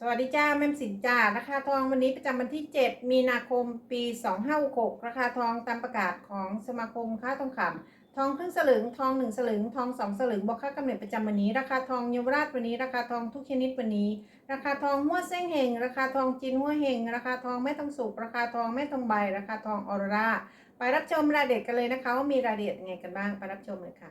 สวัสดีจ้าแม่มสินจ้าราคาทองวันนี้ประจำวันที่ 7 มีนาคมปี 2566ราคาทองตามประกาศของสมาคมค้าทองคำทองครึ่งสลึงทอง 1 สลึง ทอง 2 สลึงบอกค่ากำเนิดประจำวันนี้ ราคาทองเยาวราชวันนี้ ราคาทองทุกชนิดวันนี้ ราคาทองหัวเส้งเฮงราคาทองจีนหัวเฮงราคาทองแม่ทองสุกราคาทองแม่ทองใบ ราคาทองออรราไปรับชมรายละเอียดกันเลยนะคะว่ามีรายละเอียดยังไงกันบ้างไปรับชมเลยค่ะ